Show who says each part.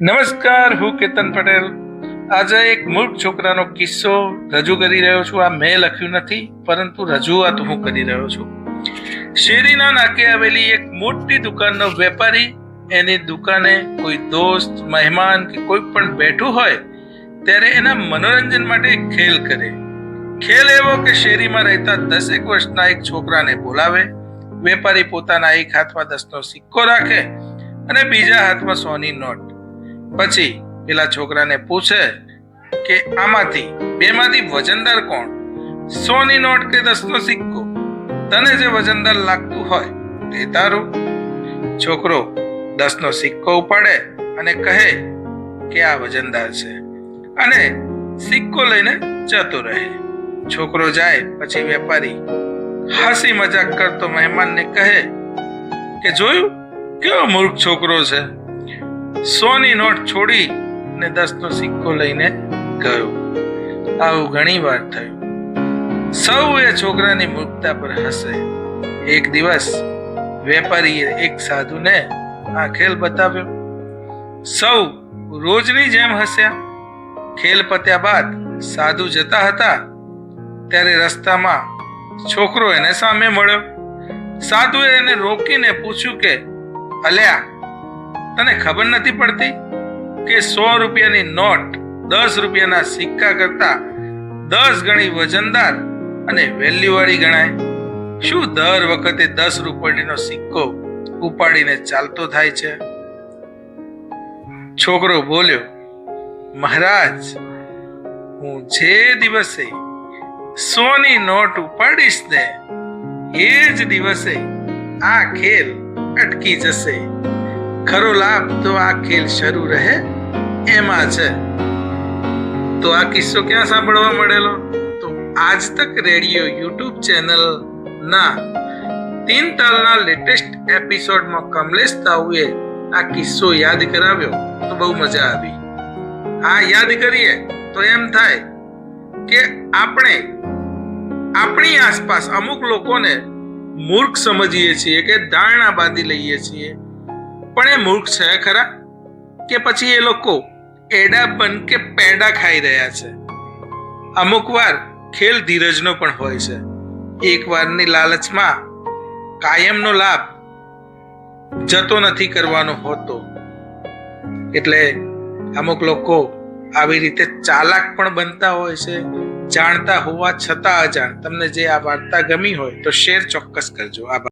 Speaker 1: નમસ્કાર, હું કેતન પટેલ. આજે એક મૂર્ખ છોકરાનો કિસ્સો રજૂ કરી રહ્યો છું. આ મેં લખ્યું નથી, પરંતુ રજૂઆત હું કરી રહ્યો છું. શેરીના નાકે આવેલી એક મોટી દુકાનનો વેપારી એની દુકાને કોઈ દોસ્ત, મહેમાન કે કોઈ પણ બેઠું હોય, ત્યારે એના મનોરંજન માટે ખેલ કરે. ખેલ એવો કે શેરીમાં રહેતા દસેક વર્ષના એક છોકરાને બોલાવે, વેપારી પોતાના એક હાથમાં દસનો સિક્કો રાખે અને બીજા હાથમાં સોની નોટ પછી પેલા છોકરાને પૂછે કે આમાંથી, બેમાંથી વજનદાર કોણ? સોની નોટ કે દસનો સિક્કો? તને જે વજનદાર લાગતું હોય તે તારું. છોકરો દસનો સિક્કો ઉપાડે અને કહે કે આ વજનદાર છે. અને સિક્કો લઈને જતો રહે. છોકરો જાય, પછી વેપારી હાસી મજાક કરતો મહેમાનને કહે કે જોયું, કેવો મૂર્ખ છોકરો છે? સોની નોટ છોડી ને દસનો સિક્કો લઈને ગયો. આવું ઘણી વાર થયું. સૌ એ છોકરાની મૂર્ખતા પર હસે. એક દિવસ વેપારીએ એક સાધુને આ ખેલ બતાવ્યો. સૌ રોજની જેમ હસ્યા. ખેલ પત્યા બાદ સાધુ જતા હતા. ત્યારે રસ્તામાં છોકરો એને સામે મળ્યો. સાધુએ એને રોકીને પૂછ્યું કે, અલ્યા તને ખબર નથી પડતી કે સો રૂપિયાની નોટ, દસ રૂપિયાના સિક્કા કરતા દસ ગણી વજનદાર અને વેલ્યુવાળી ગણાય? શું દર વખતે દસ રૂપિયાનો સિક્કો ઉપાડીને ચાલતો થાય છે? છોકરો બોલ્યો, મહારાજ, હું જે દિવસે સોની નોટ ઉપાડીશ ને, એ જ દિવસે આ ખેલ અટકી જશે. ખરો લાભ તો આ ખેલ શરૂ રહે એમાં છે. તો આ કિસ્સો ક્યાં સાંભળવા મળેલો? તો આજ તક રેડિયો યુટ્યુબ ચેનલ ના તીન તાલના લેટેસ્ટ એપિસોડમાં કમલેશ તાઉએ આ કિસ્સો યાદ કરાવ્યો. તો બહુ મજા આવી. આ યાદ કરીએ તો એમ થાય કે આપણે આપણી આસપાસ અમુક લોકોને મૂર્ખ સમજીએ છીએ કે ધારણા બાંધી લઈએ છીએ. પણ એ મૂર્ખ છે ખરા? કે પછી એ લોકો એડા બન કે પેડા ખાઈ રહ્યા છે? અમુક વાર ખેલ ધીરજનો પણ હોય છે. એક વારની લાલચમાં કાયમનો લાભ જતો નથી કરવાનો હોતો. એટલે અમુક લોકો આવી રીતે ચાલાક પણ બનતા હોય છે, જાણતા હોવા છતાં અજાણ. તમને જે આ વાર્તા ગમી હોય તો શેર ચોક્કસ કરજો. આભાર.